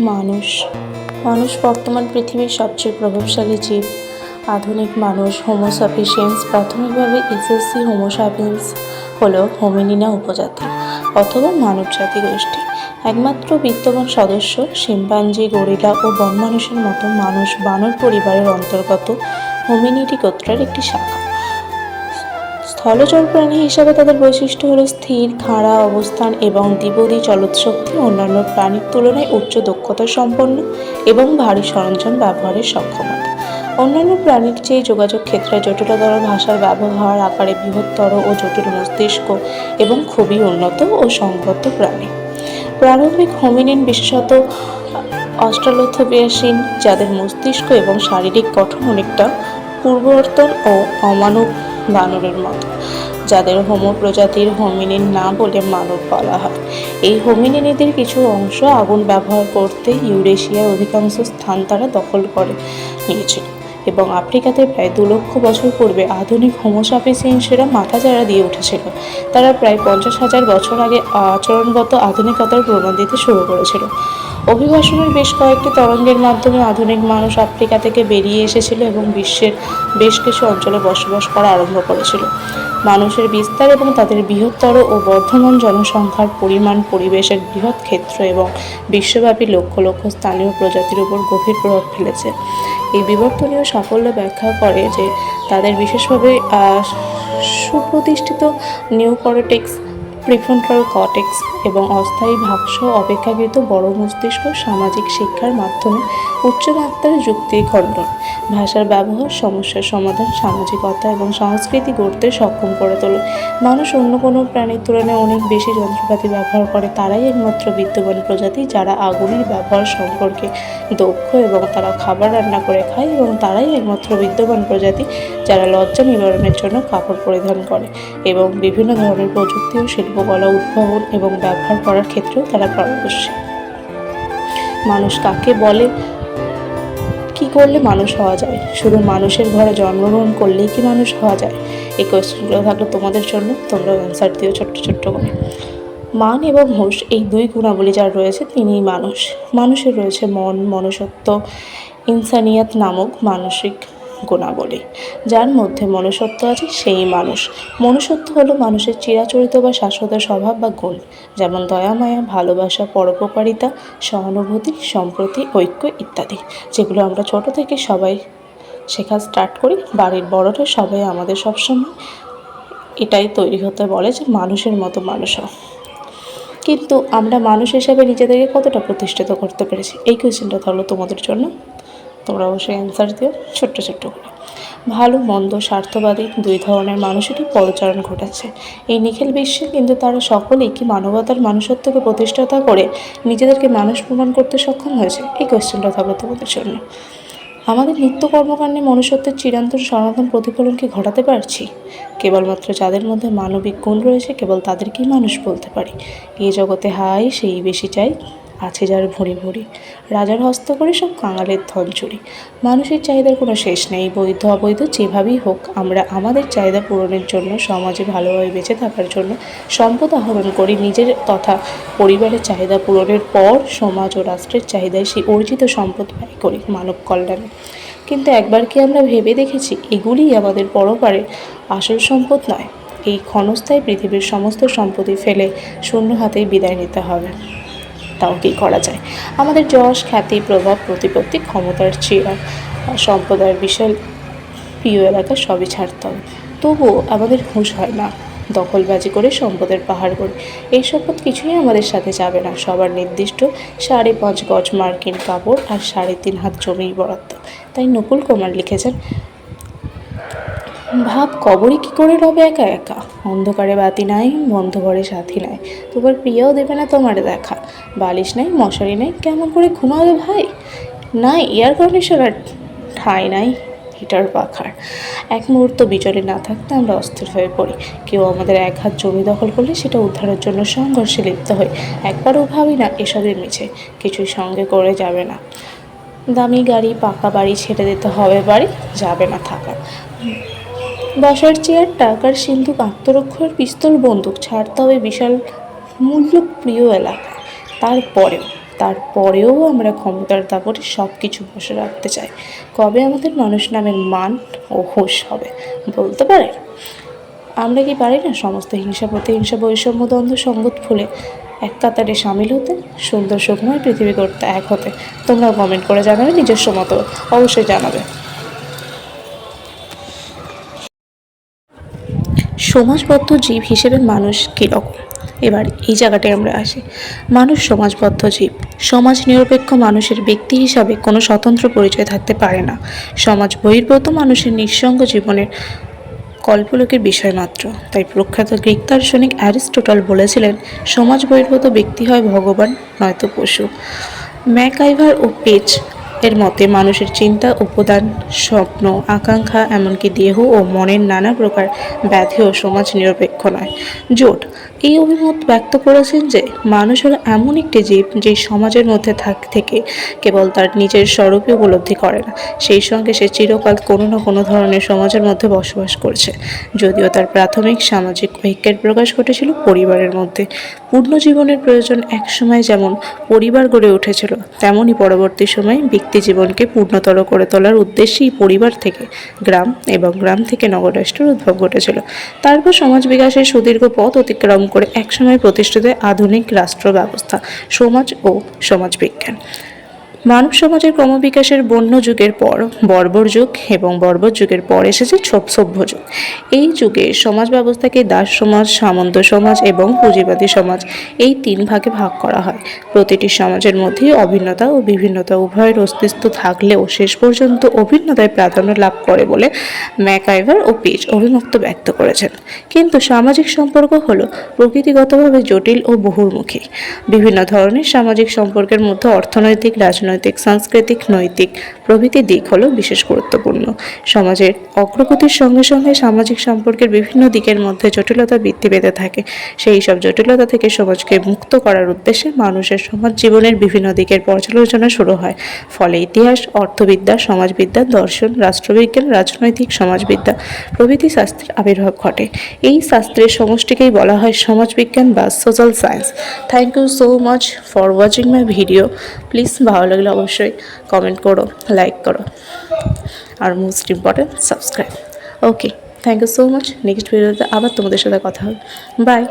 মানুষ। মানুষ বর্তমান পৃথিবীর সবচেয়ে প্রভাবশালী জীব। আধুনিক মানুষ হোমোসাপিসিয়েন্স প্রাথমিকভাবে এসএসসি হোমোসাপিয়েন্স হল হোমিনিনা উপজাতি অথবা মানব জাতি গোষ্ঠী। একমাত্র বিত্তবান সদস্য শিম্পাঞ্জি, গরিলা ও বন মানুষের মতো মানুষ বানর পরিবারের অন্তর্গত হোমিনিটি গোত্রের একটি শাখা। স্থলচর প্রাণী হিসাবে তাদের বৈশিষ্ট্য হলো স্থির, খাড়া অবস্থান এবং দ্বিপদী চলৎশক্তি অন্যান্য প্রাণীর তুলনায় উচ্চ দক্ষতা সম্পন্ন এবং ভারী সরঞ্জাম ব্যবহারের সক্ষমতা। অন্যান্য প্রাণীর চেয়ে যোগাযোগ ক্ষেত্রে জটিলতর ভাষার ব্যবহার, আকারে বৃহত্তর ও জটিল মস্তিষ্ক এবং খুবই উন্নত ও সংবদ্ধ প্রাণী। প্রারম্ভিক হোমিনিন বিশেষত অস্ট্রালোথোপিয়াসিন যাদের মস্তিষ্ক এবং শারীরিক গঠন অনেকটা পূর্ববর্তন ও অমানব বানরের মতো। যাদের হোমো প্রজাতির হোমিনিন না বলে মানব বলা হয়। এই হোমিনিনিদের কিছু অংশ আগুন ব্যবহার করতে ইউরেশিয়ার অধিকাংশ স্থান তারা দখল করে নিয়েছিল এবং আফ্রিকাতে প্রায় দু লক্ষ বছর পূর্বে আধুনিক হোমোসাপিসিয়েন্সেরা মাথা চারা দিয়ে উঠেছিল। তারা প্রায় পঞ্চাশ হাজার বছর আগে আচরণগত আধুনিকতার প্রমাণ দিতে শুরু করেছিল। অভিবাসনের বেশ কয়েকটি তরঙ্গের মাধ্যমে আধুনিক মানুষ আফ্রিকা থেকে বেরিয়ে এসেছিল এবং বিশ্বের বেশ কিছু অঞ্চলে বসবাস করা আরম্ভ করেছিল। মানুষের বিস্তার এবং তাদের বৃহত্তর ও বর্ধমান জনসংখ্যার পরিমাণ, পরিবেশের বৃহৎ ক্ষেত্র এবং বিশ্বব্যাপী লক্ষ লক্ষ স্থানীয় প্রজাতির উপর গভীর প্রভাব ফেলেছে। এই বিবর্তনীয় সাফল্য ব্যাখ্যা করে যে তাদের বিশেষভাবে সুপ্রতিষ্ঠিত নিউকরোটেক্স প্রিফ্রন্টাল কটেক্স এবং অস্থায়ী ভাবস অপেক্ষাকৃত বড় মস্তিষ্ক সামাজিক শিক্ষার মাধ্যমে উচ্চমাত্রার যুক্তি খণ্ডন। ভাষার ব্যবহার সমস্যার সমাধান, সামাজিকতা এবং সংস্কৃতি গড়তে সক্ষম করে তোলে। মানুষ অন্য কোনো প্রাণীর তুলনায় অনেক বেশি যন্ত্রপাতি ব্যবহার করে, তারাই একমাত্র বিদ্যমান প্রজাতি যারা আগুনের ব্যবহার সম্পর্কে দক্ষ এবং তারা খাবার রান্না করে খায় এবং তারাই একমাত্র বিদ্যমান প্রজাতি যারা লজ্জা নিবারণের জন্য কাপড় পরিধান করে এবং বিভিন্ন ধরনের প্রযুক্তি ও শিল্পকলা উদ্ভাবন এবং ব্যবহার করার ক্ষেত্রেও তারা পারদর্শী। মানুষ কাকে বলে, কি করলে মানুষ হওয়া যায়? শুধু মানুষের ঘরে জন্মগ্রহণ করলেই কি মানুষ হওয়া যায়? এই কোয়েশ্চেনগুলো থাকল তোমাদের জন্য। তোমরা অ্যান্সার দিও ছোট্ট ছোট্ট করে। মান এবং হুঁশ, এই দুই গুণাবলী যার রয়েছে তিনিই মানুষ। মানুষের রয়েছে মন, মনুষ্যত্ব, ইনসানিয়াত নামক মানসিক গুণাবলী, যার মধ্যে মনুষ্যত্ব আছে সেই মানুষ। মনুষ্যত্ব হলো মানুষের চিরাচরিত বা শাশ্বত স্বভাব বা গুণ, যেমন দয়া, মায়া, ভালোবাসা, পরোপকারিতা, সহানুভূতি, সম্প্রতি, ঐক্য ইত্যাদি, যেগুলো আমরা ছোট থেকে সবাই শেখা স্টার্ট করি। বাড়ির বড়রা সবাই আমাদের সবসময় এটাই তৈরি হতে বলে যে মানুষের মতো মানুষ কিন্তু আমরা মানুষ হিসাবে নিজেদেরকে কতটা প্রতিষ্ঠিত করতে পেরেছি? এই কোয়েশ্চেনটা তাহলে তোমাদের জন্য তোমরা অবশ্যই অ্যান্সার দিও, ছোট্ট ছোট্ট করে। ভালো, মন্দ, স্বার্থবাদী দুই ধরনের মানুষেরই পদচারণ ঘটেছে। এই নিখিল বিশ্বে কিন্তু তারা সকলেই কি মানবতার মানুষত্বকে প্রতিষ্ঠাতা করে নিজেদেরকে মানুষ প্রমাণ করতে সক্ষম হয়েছে? এই কোয়েশ্চেনটা থাকল তোমাদের জন্য। আমাদের নিত্য কর্মকাণ্ডে মনুষ্যত্বের চিরন্তন সনাতন প্রতিফলন কি ঘটাতে পারছি? কেবলমাত্র যাদের মধ্যে মানবিক গুণ রয়েছে, কেবল তাদেরকেই মানুষ বলতে পারি। এই জগতে হাই সেই বেশি চাই আছে যার ভুঁড়ি ভুঁড়ি। রাজার হস্ত করে সব কাঙালের ধন চুরি। মানুষের চাহিদার কোনো শেষ নেই। বৈধ অবৈধ যেভাবেই হোক, আমরা আমাদের চাহিদা পূরণের জন্য, সমাজে ভালোভাবে বেঁচে থাকার জন্য সম্পদ আহরণ করি। নিজের তথা পরিবারের চাহিদা পূরণের পর সমাজ ও রাষ্ট্রের চাহিদায় সেই অর্জিত সম্পদ ব্যয় করি মানব কল্যাণে। কিন্তু একবার কি আমরা ভেবে দেখেছি এগুলিই আমাদের পরপারে আসল সম্পদ নয়। এই ক্ষণস্থায়ী পৃথিবীর সমস্ত সম্পত্তি ফেলে শূন্য হাতেই বিদায় নিতে হবে। তাও কি করা যায়। আমাদের যশ, খ্যাতি, প্রভাব, প্রতিপত্তি, ক্ষমতার চেয়ার সম্প্রদায়ের বিশাল প্রিয় এলাকা সবই ছাড়তে হবে। তবুও আমাদের হুঁশ হয় না, দখলবাজি করে সম্পদের পাহাড় করি এই সম্পদ কিছুই আমাদের সাথে যাবে না। সবার নির্দিষ্ট সাড়ে পাঁচ গজ মার্কিন কাপড় আর সাড়ে তিন হাত জমির বরাদ্দ। তাই নকুল কুমার লিখেছেন ভাব কবরই কি করে রবে একা একা? অন্ধকারে বাতি নাই বন্ধ ঘরে সাথী নাই। তোমার প্রিয়াও দেবে না তোমার দেখা। বালিশ নাই, মশারি নাই, কেমন করে ঘুমাবে ভাই? নাই এয়ার কন্ডিশনার ঠাঁই নাই হিটার পাখার। এক মুহূর্ত বিচলে না থাকতে আমরা অস্থির হয়ে পড়ি। কেউ আমাদের এক হাত জমি দখল করলে সেটা উদ্ধারের জন্য সংঘর্ষে লিপ্ত হই। একবারও ভাবি না, এসবের মিছে। কিছুই সঙ্গে করে যাবে না। দামি গাড়ি, পাকা বাড়ি ছেড়ে দিতে হবে বাড়ি, যাবে না থাকা। বসার চেয়ার, টাকার সিন্ধুক, আত্মরক্ষার পিস্তল, বন্দুক ছাড়তে হবে বিশাল মূল্যপ্রিয় এলাকা। তারপরেও তারপরেও আমরা ক্ষমতার দাপটে সব কিছু বসে রাখতে চাই। কবে আমাদের মানুষ নামের মান ও হোশ হবে, বলতে পারেন আমরা কি পারি না সমস্ত হিংসা প্রতিহিংসা বৈষম্য দ্বন্দ্ব সঙ্গত ফুলে এক কাতারে সামিল হতে, সুন্দর সুখময় পৃথিবী করতে এক হতে? তোমরাও কমেন্ট করে জানাবে নিজস্ব মতো অবশ্যই জানাবে। সমাজবদ্ধ জীব হিসেবে মানুষ কীরকম? এবার এই জায়গাটায় আমরা আসি। মানুষ সমাজবদ্ধ জীব। সমাজ নিরপেক্ষ মানুষের ব্যক্তি হিসাবে কোনো স্বতন্ত্র পরিচয় থাকতে পারে না। সমাজ বহির্ভূত মানুষের নিঃসঙ্গ জীবনের কল্পলোকের বিষয় মাত্র। তাই প্রখ্যাত গ্রিক দার্শনিক অ্যারিস্টোটল বলেছিলেন, সমাজ বহির্ভূত ব্যক্তি হয় ভগবান, নয়তো পশু। ম্যাকাইভার ও পেজ এর মতে মানুষের চিন্তা, উপদান, স্বপ্ন, আকাঙ্ক্ষা, এমনকি দেহ ও মনের নানা প্রকার ব্যাধিও সমাজ নিরপেক্ষ নয়। জোট এই অভিমত ব্যক্ত করেছেন যে মানুষ হলো এমন একটি জীব যে সমাজের মধ্যে থাক থেকে কেবল তার নিজের স্বরূপে উপলব্ধি করে না। সেই সঙ্গে সে চিরকাল কোনো না কোনো ধরনের সমাজের মধ্যে বসবাস করছে। যদিও তার প্রাথমিক সামাজিক ঐক্যের প্রকাশ ঘটেছিল পরিবারের মধ্যে। পূর্ণ জীবনের প্রয়োজন একসময় যেমন পরিবার গড়ে উঠেছিল, তেমনই পরবর্তী সময়ে ব্যক্তি জীবনকে পূর্ণতর করে তোলার উদ্দেশ্যেই পরিবার থেকে গ্রাম এবং গ্রাম থেকে নগর রাষ্ট্রের উদ্ভব ঘটেছিল। তারপর সমাজ বিকাশের সুদীর্ঘ পথ অতিক্রম করে একসময় প্রতিষ্ঠিত আধুনিক রাষ্ট্র ব্যবস্থা সমাজ ও সমাজবিজ্ঞান। মানব সমাজের ক্রমবিকাশের বন্য যুগের পর, বর্বর যুগ এবং বর্বর যুগের পর এসেছে ছোপ সভ্য যুগ। এই যুগে সমাজ ব্যবস্থাকে দাস সমাজ, সামন্ত সমাজ এবং পুঁজিবাদী সমাজ এই তিন ভাগে ভাগ করা হয়। প্রতিটি সমাজের মধ্যেই অভিন্নতা ও বিভিন্নতা উভয়ের অস্তিত্ব থাকলেও শেষ পর্যন্ত অভিন্নতায় প্রাধান্য লাভ করে বলে ম্যাকাইভার ও পিচ অভিমুক্ত ব্যক্ত করেছেন। কিন্তু সামাজিক সম্পর্ক হলো প্রকৃতিগতভাবে জটিল ও বহুর্মুখী বিভিন্ন ধরনের সামাজিক সম্পর্কের মধ্যে অর্থনৈতিক, রাজনৈতিক সাংস্কৃতিক, নৈতিক প্রভৃতি দিক হলো বিশেষ গুরুত্বপূর্ণ। সমাজের অগ্রগতির সঙ্গে সঙ্গে সামাজিক সম্পর্কের বিভিন্ন দিকের মধ্যে জটিলতা বৃদ্ধি পেতে থাকে। সেই সব জটিলতা থেকে সমাজকে মুক্ত করার উদ্দেশ্যে মানুষের সমাজ জীবনের বিভিন্ন দিকের পর্যালোচনা শুরু হয়। ফলে ইতিহাস, অর্থবিদ্যা, সমাজবিদ্যা, দর্শন, রাষ্ট্রবিজ্ঞান, রাজনৈতিক সমাজবিদ্যা প্রভৃতি শাস্ত্রের আবির্ভাব ঘটে। এই শাস্ত্রের সমষ্টিকেই বলা হয় সমাজবিজ্ঞান বা social science thank you so much for watching my video please ভালো লাগলে অবশ্যই কমেন্ট করো লাইক করো আর most important subscribe okay thank you so much next ভিডিওতে আবার তোমাদের সাথে কথা হবে। বাই